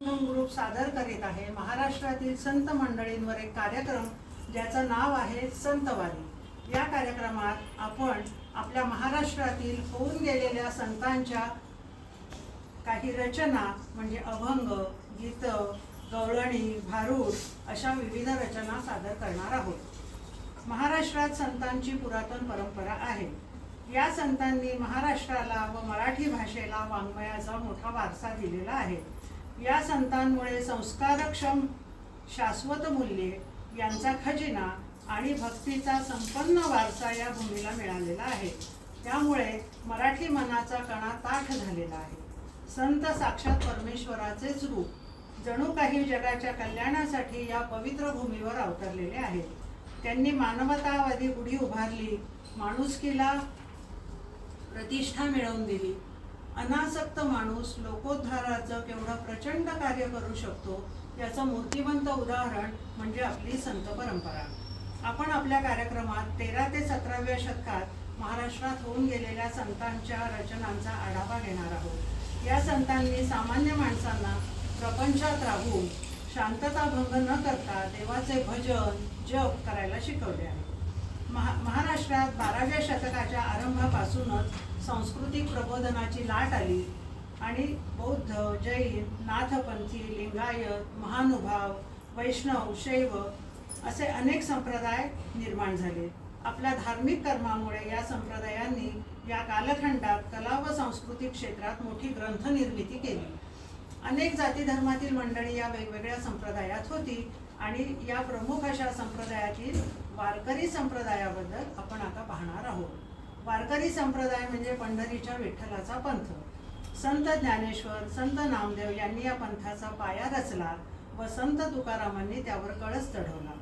Group सादर करीत आहे. महाराष्ट्रातील संत मंडळींवर एक कार्यक्रम ज्याचं नाव आहे संतवारी. या कार्यक्रमात आपण आपल्या महाराष्ट्रातील होऊन गेलेल्या संतांच्या काही रचना म्हणजे अभंग गीतं गवळणी भारूड अशा विविध रचना सादर करणार आहोत. महाराष्ट्रात संतांची पुरातन परंपरा आहे. या संतांनी महाराष्ट्राला व मराठी भाषेला वाङ्मयाचा मोठा वारसा दिलेला आहे. या संतांमुळे संस्कारक्षम शाश्वत मूल्ये यांचा खजिना आणि भक्तीचा संपन्न वारसा या भूमीला मिळालेला आहे. त्यामुळे मराठी मनाचा कणा ताठ झालेला आहे. संत साक्षात परमेश्वराचेच रूप जणू काही जगाच्या कल्याणासाठी या पवित्र भूमीवर अवतरलेले आहेत. त्यांनी मानवतावादी गुढी उभारली माणुसकीला प्रतिष्ठा मिळवून दिली अनासक्त माणूस लोकोद्धाराचं केवढं प्रचंड कार्य करू शकतो याचं मूर्तिमंत उदाहरण म्हणजे आपली संत परंपरा. आपण आपल्या कार्यक्रमात तेरा ते सतराव्या शतकात महाराष्ट्रात होऊन गेलेल्या संतांच्या रचनांचा आढावा घेणार आहोत. या संतांनी सामान्य माणसांना प्रपंचात राहून शांतता भंग न करता देवाचे भजन जप करायला शिकवले आहे. महा महाराष्ट्रात बाराव्या शतकाच्या आरंभापासूनच सांस्कृतिक प्रबोधनाची लाट आली. आणि बौद्ध जैन नाथपंथी लिंगायत महानुभाव वैष्णव शैव असे अनेक संप्रदाय निर्माण झाले. आपल्या धार्मिक कर्मामुळे या संप्रदायांनी या कालखंडात कला व सांस्कृतिक क्षेत्रात मोठी ग्रंथ निर्मिती केली. अनेक जाती धर्मातील मंडळी या वेगवेगळ्या संप्रदायात होती आणि या प्रमुख अशा संप्रदायातील वारकरी संप्रदायाबद्दल आपण आता पाहणार आहोत. वारकरी संप्रदाय म्हणजे पंढरीच्या विठ्ठलाचा पंथ. संत ज्ञानेश्वर संत नामदेव यांनी या पंथाचा पाया रचला व संत तुकारामांनी त्यावर कळस चढवला.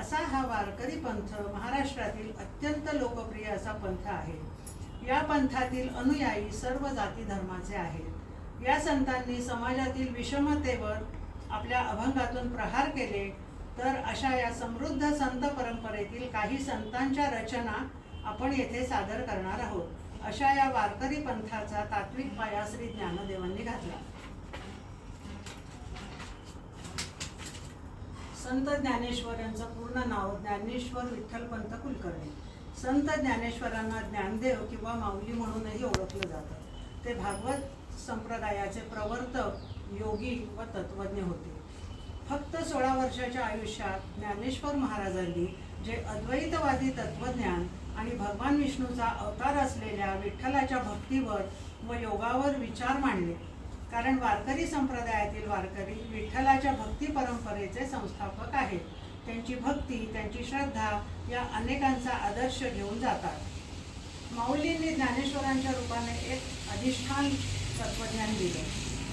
असा हा वारकरी पंथ महाराष्ट्रातील अत्यंत लोकप्रिय असा पंथ आहे. या पंथातील अनुयायी सर्व जाती धर्माचे आहेत. या संतांनी समाजातील विषमतेवर आपल्या अभंगातून प्रहार केले तर अशा या समृद्ध संत परंपरेतील काही संतांच्या रचना आपण येथे सादर करणार आहोत. अशा या वारकरी पंथाचा तात्विक पाया श्री ज्ञानदेवांनी घातला. संत ज्ञानेश्वर यांचं पूर्ण नाव ज्ञानेश्वर विठ्ठलपंत कुलकर्णी. संत ज्ञानेश्वरांना ज्ञानदेव किंवा माऊली म्हणूनही ओळखलं जातं. ते भागवत संप्रदायाचे प्रवर्तक योगी व तत्वज्ञ होते. फक्त सोळा वर्षाच्या आयुष्यात ज्ञानेश्वर महाराजांनी जे अद्वैतवादी तत्वज्ञान आणि भगवान विष्णूचा अवतार असलेल्या विठ्ठलाच्या भक्तीवर व योगावर विचार मांडले. कारण वारकरी संप्रदायातील वारकरी विठ्ठलाच्या भक्ती परंपरेचे संस्थापक आहेत. त्यांची भक्ती त्यांची श्रद्धा या अनेकांचा आदर्श घेऊन जातात. माऊलींनी ज्ञानेश्वरांच्या रूपाने एक अधिष्ठान तत्वज्ञान दिलं.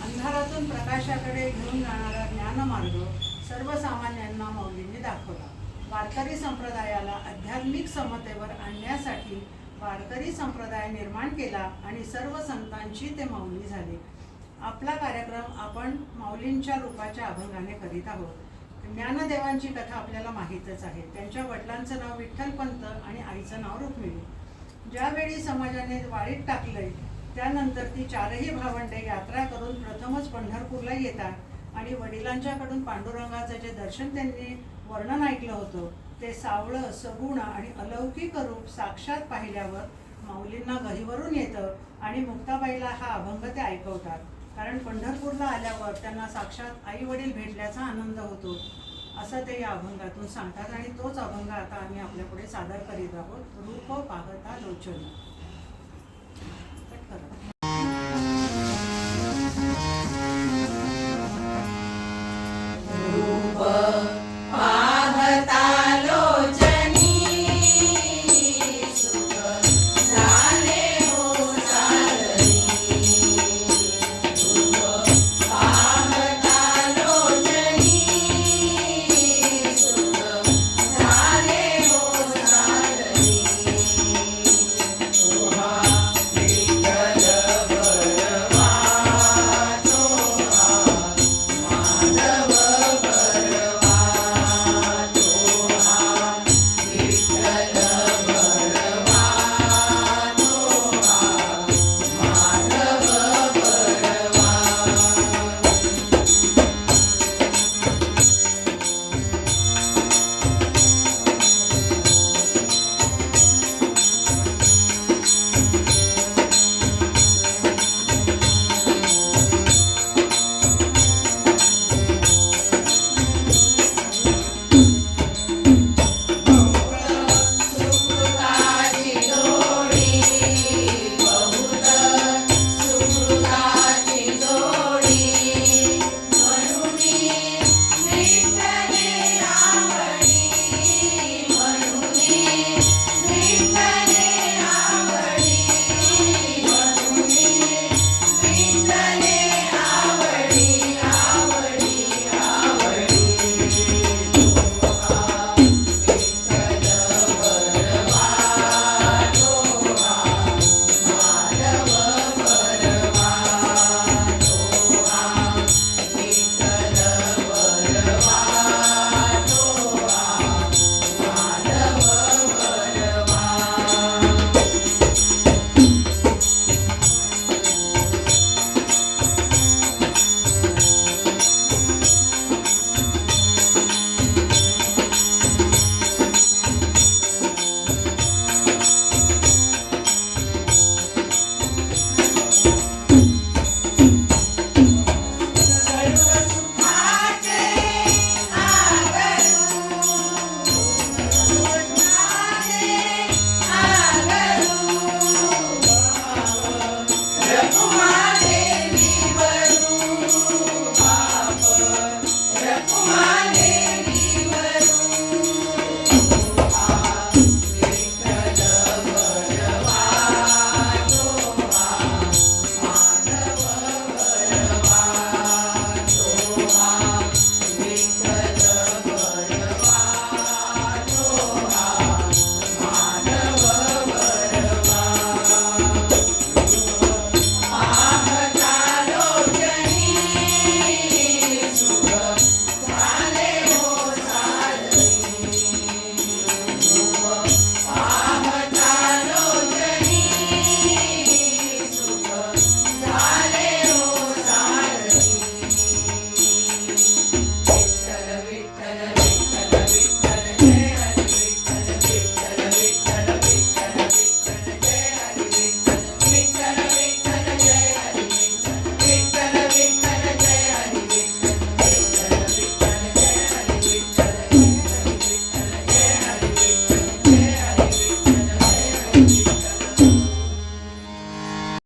अंधारातून प्रकाशाकडे घेऊन जाणारा ज्ञानमार्ग सर्वसामान्यांना माऊलींनी दाखवला. वारकरी संप्रदायाला आध्यात्मिक समतेवर आणण्यासाठी वारकरी संप्रदाय निर्माण केला आणि सर्व संतांची ते माऊली झाले. आपला कार्यक्रम आपण माऊलींच्या रूपाच्या अभंगाने करीत आहोत. ज्ञानदेवांची कथा आपल्याला माहीतच आहे. त्यांच्या वडिलांचं नाव विठ्ठलपंत आणि आईचं नाव रुक्मिणी. ज्यावेळी समाजाने वाळीत टाकलंय त्यानंतर ती चारही भावंडे यात्रा करून प्रथमच पंढरपूरला येतात. आणि वडिलांच्याकडून पांडुरंगाचं जे दर्शन त्यांनी वर्णन ऐकलं होतं ते सावळं सगुण आणि अलौकिक रूप साक्षात पाहिल्यावर माऊलींना घरीवरून येतं आणि मुक्ताबाईला हा अभंग ते ऐकवतात. कारण पंढरपूरला आल्यावर त्यांना साक्षात आई वडील भेटल्याचा आनंद होतो. असं ते या अभंगातून सांगतात आणि तोच अभंग आता आम्ही आपल्यापुढे सादर करीत आहोत. रूप पाहता लोचन.